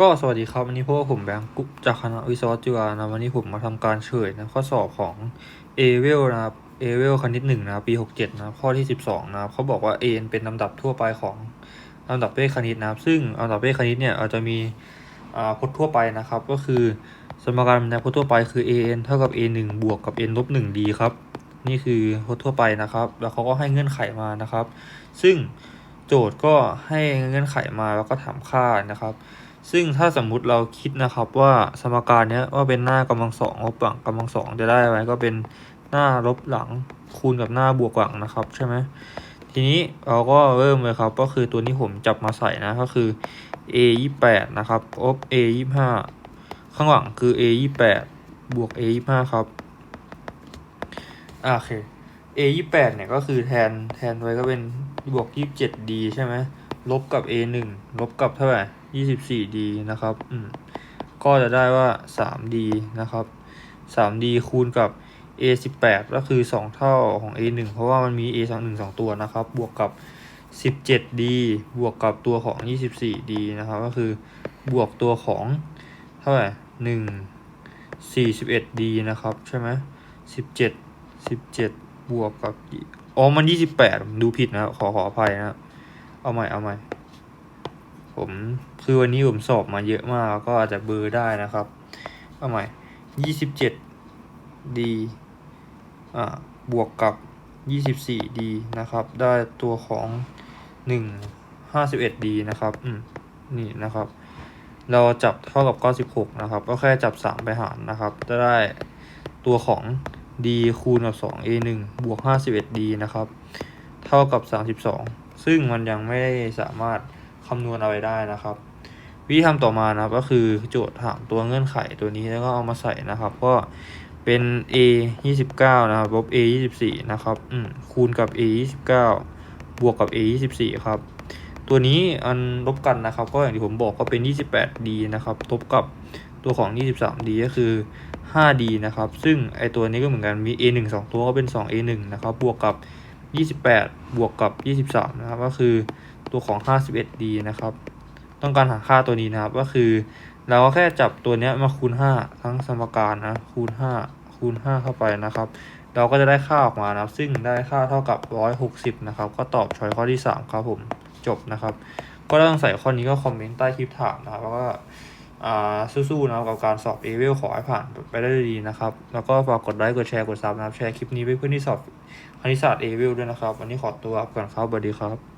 ก็สวัสดีครับวันนี้พวกผมแบงค์กุ๊กจากคณะวิศวะจุฬานะวันนี้ผมมาทำการเฉลยนะข้อสอบของ a v e l นะครับ a v e l คณิตหนึ่งนะปีหกเจ็ดนะข้อที่สิบสองนะครับเขาบอกว่า a n เป็นลำดับทั่วไปของลำดับเลขคณิตนะครับซึ่งลำดับเลขคณิตเนี่ยอาจจะมีอ่าพจน์ทั่วไปนะครับ ก็คือสมการในพจน์ทั่วไปคือ a n เท่ากับ a หนึ่งบวกกับ n ลบหนึ่ง d ครับนี่คือพจน์ทั่วไปนะครับ แล้วเขาก็ให้เงื่อนไขมานะครับ ซึ่งโจทย์ก็ให้เงื่อนไขมาแล้วก็ถามค่านะครับ ซึ่งถ้าสมมุติเราคิดนะครับว่าสมการนี้ว่าเป็นหน้ากำลังสองลบหลังกำลังสองจะได้ไหมก็เป็นหน้าลบหลังคูณกับหน้าบวกหลังนะครับใช่ไหมทีนี้เราก็เริ่มเลยครับก็คือตัวนี้ผมจับมาใส่นะก็คือ a ยี่แปดนะครับลบ a ยี่ห้าข้างหลังคือ a ยี่แปดบวก a ยี่ห้าครับโอเค a ยี่แปดเนี่ยก็คือแทนแทนไว้ก็เป็นบวกยี่สิบเจ็ด d ใช่ไหม ลบกับ a หนึ่งลบกับเท่าไหร่ยี่สิบสี่ d นะครับอืมก็จะได้ว่าสาม d นะครับสาม d คูณกับ a สิบแปดก็คือสองเท่าของ a หนึ่งเพราะว่ามันมี a สองหนึ่งสองตัวนะครับ บวกกับสิบเจ็ด d บวกกับตัวของยี่สิบสี่ d นะครับ ก็คือบวกตัวของเท่าไหร่หนึ่งสี่สิบเอ็ด d นะครับ ใช่ไหมสิบเจ็ดสิบเจ็ดบวกกับอ๋อมันยี่สิบแปดดูผิดนะ ขอขออภัยนะครับ เอาใหม่เอาใหม่ผมคือวันนี้ผมสอบมาเยอะมากก็อาจจะเบอร์ได้นะครับ เอาใหม่ยี่สิบเจ็ดดีอ่าบวกกับยี่สิบสี่ดีนะครับ ได้ตัวของหนึ่งห้าสิบเอ็ดดีนะครับอืมนี่นะครับ เราจับเท่ากับเก้าสิบหกนะครับ ก็แค่จับสามไปหารนะครับ จะได้ตัวของ d คูณกับสอง a หนึ่งบวกห้าสิบเอ็ด d นะครับ เท่ากับสามสิบสอง ซึ่งมันยังไม่สามารถคำนวณเอาไว้ได้นะครับ วิธีทำต่อมานะครับก็คือโจทย์ถามตัวเงื่อนไขตัวนี้แล้วก็เอามาใส่นะครับ ก็เป็น a ยี่สิบเก้านะครับลบ a ยี่สิบสี่นะครับอืมคูณกับ a ยี่สิบเก้าบวกกับ a ยี่สิบสี่ครับ ตัวนี้อันลบกันนะครับ ก็อย่างที่ผมบอกก็เป็น 28d นะครับลบกับตัวของ 23d ก็คือ 5d นะครับ ซึ่งไอตัวนี้ก็เหมือนกันมี a 1 2 ตัวก็เป็น 2a 1นะครับ บวกกับ 28 บวกกับ 23 นะครับ ก็คือตัวของ 51d นะครับ ต้องการหาค่าตัวนี้นะครับ ก็คือ เราก็แค่จับตัวนี้มาคูณ 5 ทั้งสมการนะ คูณ 5 คูณ 5 เข้าไปนะครับ เราก็จะได้ค่าออกมานะครับ ซึ่งได้ค่าเท่ากับ 160 นะครับ ก็ตอบช้อยข้อที่ 3 ครับผม จบนะครับ ก็ถ้าสงสัยข้อนี้ก็คอมเมนต์ใต้คลิปถามนะครับว่า สู้ๆนะครับกับการสอบเอเวลขอให้ผ่านไปได้ดีนะครับ แล้วก็ฝากกดไลค์กดแชร์กดซับนะครับแชร์คลิปนี้ไปเพื่อนที่สอบคณิตศาสตร์เอเวลด้วยนะครับ วันนี้ขอตัวก่อนครับสวัสดีครับ